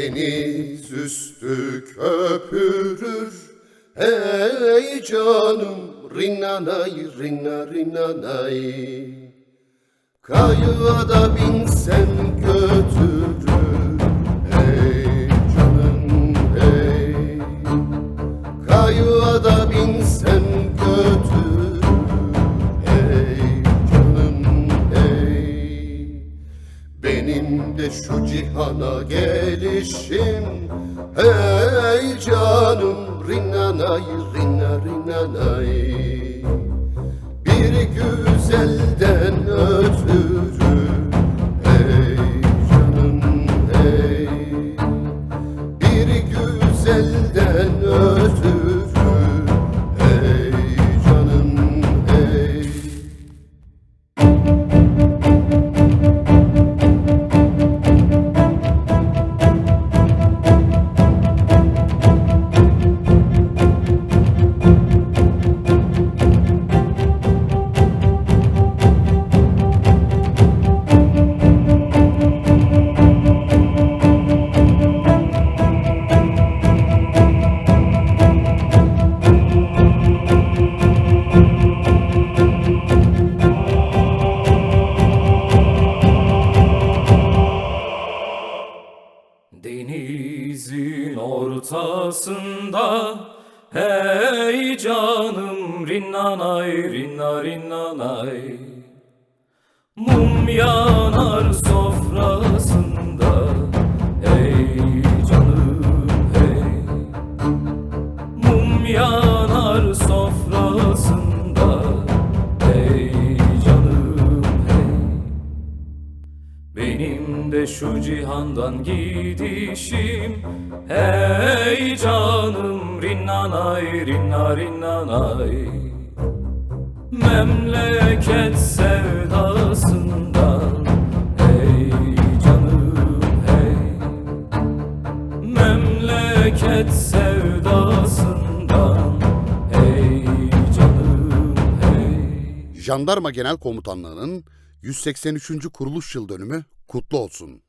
Deniz üstü köpürür. Hey canım rinnanay rinna rinnanay Kayığa da binsen götürür benim şu cihana gelişim. Hey canım rinnanay rinna rinnanay Bir güzelden Denizin ortasında Hey canım rinnanay rinna rinnanay. Mum yanar sofrasında Hey canım hey. Mum yanar de şu cihandan gidişim. Hey canım rinnanay rinna rinnanay. Memleket sevdasından Hey canım hey. Memleket sevdasından Hey canım hey. Jandarma Genel Komutanlığı'nın 183. kuruluş yıl dönümü kutlu olsun.